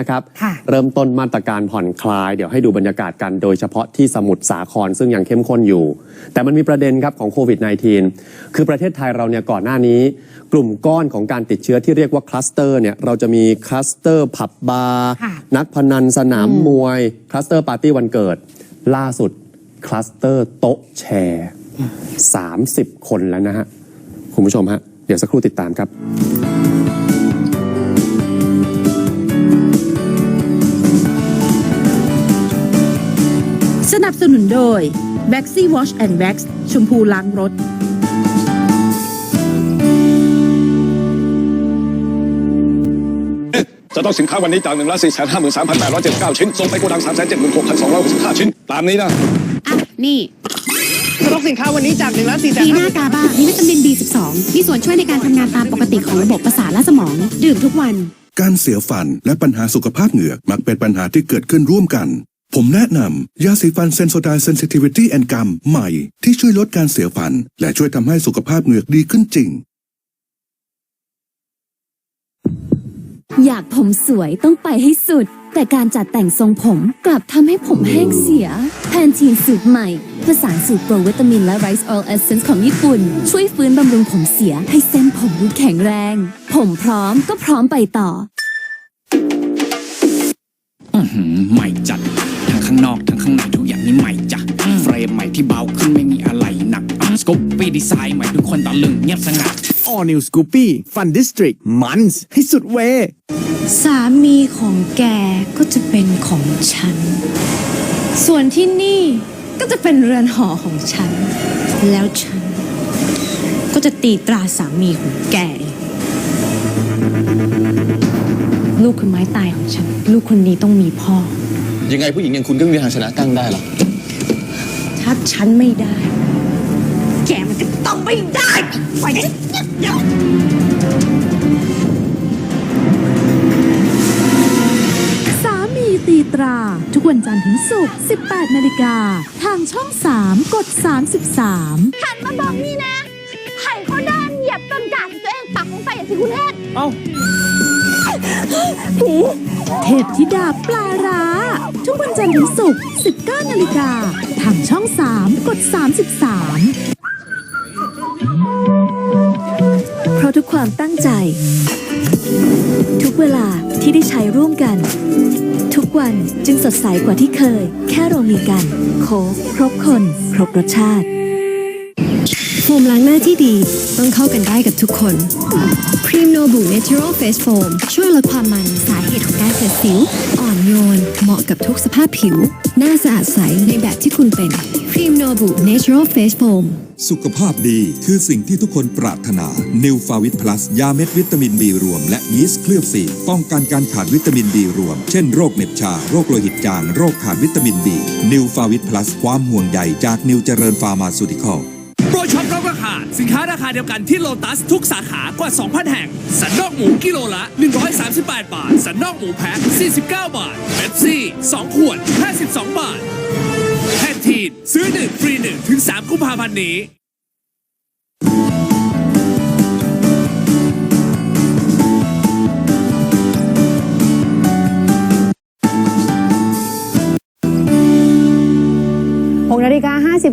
นะครับค่ะเริ่มต้นมาตรการผ่อนคลาย เดี๋ยวให้ดูบรรยากาศกันโดยเฉพาะที่สมุทรสาครซึ่งยังเข้มข้นอยู่ แต่มันมีประเด็นครับของโควิด -19 คือประเทศไทยเราเนี่ยก่อนหน้านี้ กลุ่มก้อนของการติดเชื้อที่เรียกว่าคลัสเตอร์เนี่ยเราจะมีคลัสเตอร์ผับบาร์ค่ะนักพนันสนามมวยคลัสเตอร์ปาร์ตี้วันเกิด ล่าสุดคลัสเตอร์โต๊ะแชร์30 คนแล้วนะฮะคุณผู้ชมฮะเดี๋ยวสักครู่ติดตามครับ สนับสนุนโดย b a x y Wash and Wax ชมพูล้างรถ จะต้องสินค้าวันนี้จาก1นึ่งล้านสี่แสนห้าหมื่นสามพันแปดร้อยเจ็ดสิบเก้าชิ้น ส่งไปโกดังสามแสนเจ็ดหมื่นหกพันสองร้อยหกสิบห้าชิ้น ตามนี้นะ อะ นี่สต็อกสินค้าวันนี้จาก1ล้าน4แสนดีน่ากาบ้ามีวิตามิน B12 มีส่วนช่วยในการทำงานตามปกติของระบบประสาทและสมอง ดื่มทุกวัน การเสียฟันและปัญหาสุขภาพเหงือกมักเป็นปัญหาที่เกิดขึ้นร่วมกัน ผมแนะนำยาสีฟันเซนโซไดเซนซิทิวิตี้แอนกัมใหม่ที่ช่วยลดการเสียฟัน และช่วยทำให้สุขภาพเหงือกดีขึ้นจริง อยากผมสวยต้องไปให้สุด แต่การจัดแต่งทรงผมกลับทำให้ผมแห้งเสียแพนทีนสูตรใหม่ผสานสูตรโปรวิตามินและไรซ์ออยล์เอเซนส์ของญี่ปุ่น ช่วยฟื้นบำรุงผมเสียให้เส้นผมดูแข็งแรง ผมพร้อมก็พร้อมไปต่อ อื้อหือใหม่จัดทั้ง ข้างนอกทั้งข้างในทุกอย่างนี่ใหม่จ้ะเฟรมใหม่ที่เบาขึ้นไม่มีอะไรหนักสกูปปี้ดีไซน์ใหม่ทุกคนตะลึงเงียบสงัด All New Scoopy Fun District มันส์ให้สุดเว สามีของแกก็จะเป็นของฉัน ส่วนที่นี่ก็จะเป็นเรือนหอของฉัน แล้วฉัน ก็จะตีตราสามีของแกเองลูกคือไม้ตายของฉัน ลูกคนนี้ต้องมีพ่อ ยังไงผู้หญิงอย่างคุณก็ไม่มีทางชนะกั้งได้หรอกถ้าฉันไม่ได้ แกมันก็ต้องไม่ได้ไปกันเดี๋ยวสามีตีตรา ทุกวันจันทร์ถึงศุกร์ 18 นาฬิกา ทางช่อง 3 กด 33 หันมาบอกนี่นะไผ่เขาเดินเหยียบต้นกาที่ตัวเองปักลงไปอย่างที่คุณเทศเอ้าเทพธิดาปลาร้าทุกวัน จันทร์ถึงศุกร์19นาฬิกาทางช่อง 3 กด 33 เพราะทุกความตั้งใจ ทุกเวลาที่ได้ใช้ร่วมกัน ทุกวันจึงสดใสกว่าที่เคย แค่เรามีกัน โค้กครบคน ครบรสชาติ โฟมล้างหน้าที่ดีต้องเข้ากันได้กับทุกคนครีมโนบุ Natural Face Foam ช่วยลดความมันสาเหตุของการเกิดสิว อ่อนโยน เหมาะกับทุกสภาพผิว หน้าสะอาดใสในแบบที่คุณเป็นครีมโนบุ Natural Face Foam สุขภาพดีคือสิ่งที่ทุกคนปรารถนา New f a v i t Plus ยาเม็ดวิตามิน B รวม และยีสต์เคลือบสีป้องกันการขาดวิตามิน B รวม เช่นโรคเหน็บชา โรคโลหิตจาง โรคขาดวิตามิน B New f a v i t Plus ความห่วงใยจากนิวเจริญฟาร์มาซูติคอล สินค้าราคาเดียวกันที่โลตัสทุกสาขากว่า 2,000 แห่ง สันนอกหมูกิโลละ 138 บาท สันนอกหมูแพ็ค49 บาทเบปซี่ 2 ขวด 52 บาทแพนทีนซื้อ 1 ฟรี 1 ถึง 3 กุมภาพันธ์นี้นาฬิกา50